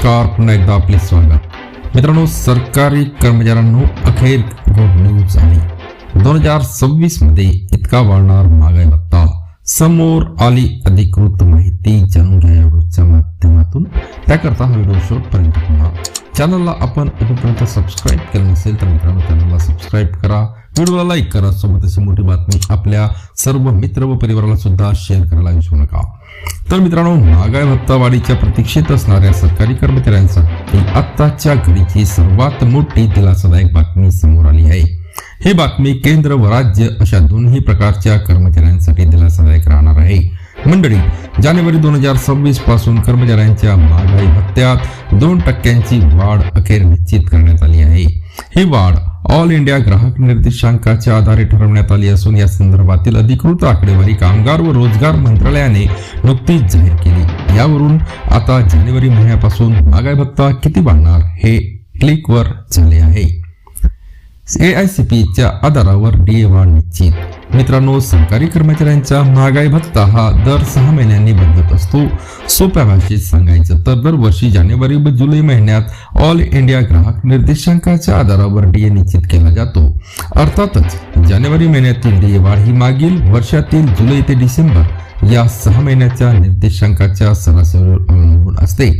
नमस्कार पुन्हा एकदा आपले स्वागत. मित्रांनो सरकारी कर्मचाऱ्यांनो अखेर गुड न्यूज आहे दोन हजार सव्वीसमध्ये इतका वाढणार महागाई भत्ता. समोर आली अधिकृत माहिती जाणून घ्या या व्हिडिओच्या माध्यमातून. त्याकरता हा व्हिडिओ शेवटपर्यंत पहा. चॅनलला आपण अजूनपर्यंत सबस्क्राईब केलं नसेल तर मित्रांनो चॅनलला सबस्क्राईब करा. व्हिडिओला लाईक करा सोबत अशी मोठी बातमी आपल्या सर्व मित्र व परिवाराला सुद्धा शेअर करायला विसरू नका. तर मित्रांनो महागाई भत्ता वाढीच्या प्रतीक्षेत असणाऱ्या सरकारी कर्मचाऱ्यांसाठी आत्ताच्या घडीची सर्वात मोठी दिलासादायक बातमी समोर आली आहे. ही बातमी केंद्र व राज्य अशा दोन्ही प्रकारच्या कर्मचाऱ्यांसाठी दिलासादायक राहणार आहे. मंडळी जानेवारी दोन हजार सव्वीसपासून कर्मचाऱ्यांच्या महागाई भत्त्यात दोन टक्क्यांची वाढ अखेर निश्चित करण्यात आली आहे. ही वाढ ऑल इंडिया ग्राहक निर्देशांकाच्या आधारे ठरवण्यात आली असून या संदर्भातील अधिकृत आकडेवारी कामगार व रोजगार मंत्रालयाने नुकतीच जाहीर केली. यावरून आता जानेवारी महिन्यापासून आगाय भत्ता किती वाढणार हे क्लिकवर झाले आहे. एआयसीपीच्या आधारावर डीए वाढ निश्चित. मित्रांनो सरकारी कर्मचाऱ्यांचा महागाई भत्ता हा दर सहा महिन्यांनी बदलत असतो. सोप्या भाषेत सांगायचं तर दरवर्षी जानेवारी व जुलै महिन्यात ऑल इंडिया ग्राहक निर्देशांकाच्या आधारावर डीए निश्चित केला जातो. अर्थातच जानेवारी महिन्यातील डीए वाढ ही मागील वर्षातील जुलै ते डिसेंबर या सहा महिन्याच्या निर्देशांकाच्या सरासरीवर अवलंबून असते.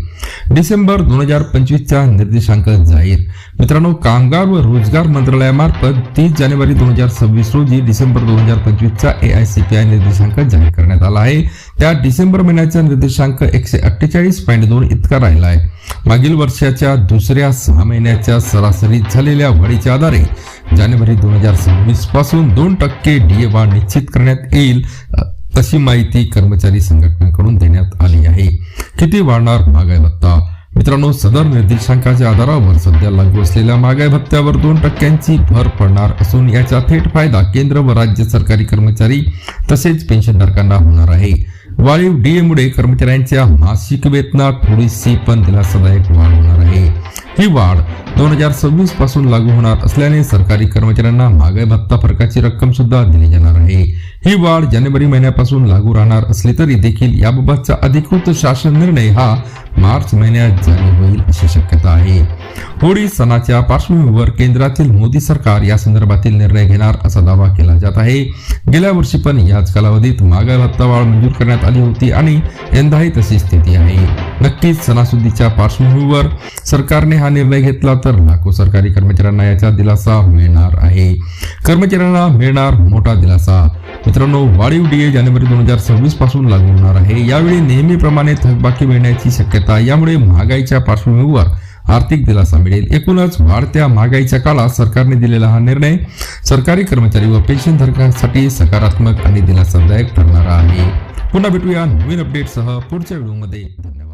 डिसेंबर दोन हजार पंचवीसचा निर्देशांक जाहीर. मित्रांनो कामगार व रोजगार मंत्रालयामार्फत तीस जानेवारी दोन हजार सव्वीस रोजी डिसेंबर दोन हजार पंचवीसचा A I C P I निर्देशांक जाहीर करण्यात आला आहे. त्यात डिसेंबर महिन्याचा निर्देशांक एकशे अठ्ठेचाळीस पॉईंट दोन इतका राहिला आहे. मागील वर्षाच्या दुसऱ्या सहा महिन्याच्या सरासरीत झालेल्या वाढीच्या आधारे जानेवारी दोन हजार सव्वीसपासून दोन टक्के डीए वाढ निश्चित करण्यात येईल अशी माहिती कर्मचारी संघटनेकडून देण्यात आली आहे. किती वाढणार महागाई भत्ता मित्रांनो सदर निर्देशांकाच्या आधारावर सध्या लागू असलेल्या महागाई भत्त्यावर दोन टक्क्यांची भर पडणार असून याचा थेट फायदा केंद्र व राज्य सरकारी कर्मचारी तसेच पेन्शनधारकांना होणार आहे. वाढीव डीएमुळे कर्मचाऱ्यांच्या मासिक वेतनात थोडीशी पण दिलासादायक वाढ होणार आहे. ही वाढ दोन हजार सव्वीसपासून लागू होणार असल्याने सरकारी कर्मचाऱ्यांना महागाई भत्ता फरकाची रक्कम सुद्धा दिली जाणार आहे. ही वाढ जानेवारी महिन्यापासून लागू राहणार असली तरी देखील याबाबतचा अधिकृत शासन निर्णय हा मार्च महिन्यात जारी होईल अशी शक्यता आहे. होळी सणाच्या पार्श्वभूमीवर केंद्रातील मोदी सरकार या संदर्भातील निर्णय घेणार असा दावा केला जात आहे. गेल्या वर्षी पण याच कालावधीत महागाई भत्ता वाढ मंजूर करण्यात आली होती आणि यंदाही तशी स्थिती आहे. नक्कीच सणासुदीच्या पार्श्वभूमीवर सरकारने हा निर्णय घेतला तर लाखो सरकारी कर्मचाऱ्यांना याचा दिलासा मिळणार आहे. कर्मचाऱ्यांना मिळणार मोठा दिलासा. मित्रांनो वाढीव डीए जानेवारी दोन हजार सव्वीसपासून लागू होणार आहे. यावेळी नेहमीप्रमाणे थकबाकी मिळण्याची शक्यता यामुळे महागाईच्या पार्श्वभूमीवर आर्थिक दिलासा मिळेल. एकूणच वाढत्या महागाईच्या काळात सरकारने दिलेला हा निर्णय सरकारी कर्मचारी व पेन्शन धारकांसाठी सकारात्मक आणि दिलासादायक ठरणारा आहे. पुन्हा भेटूया नवीन अपडेटसह पुढच्या व्हिडिओमध्ये. धन्यवाद.